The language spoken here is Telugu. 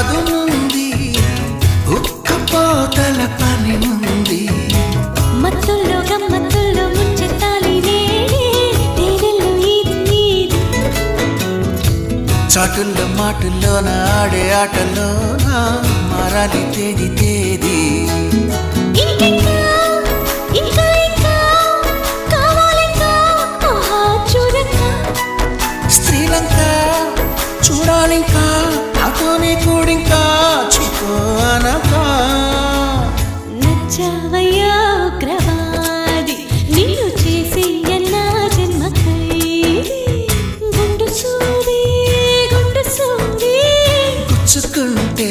కాదునుంది ఉక్కపోతల పని ఉంది మత్తుల్లో చాటుల్లో మాటుల్లోన ఆడే ఆటల్లోన మారాలి తేది వచ్చావయ్యా ఉగ్రవాది నిన్ను చేసి ఎన్నా జన్మకై గుండు సూరి గుండు సూరి పుచ్చుకుంటే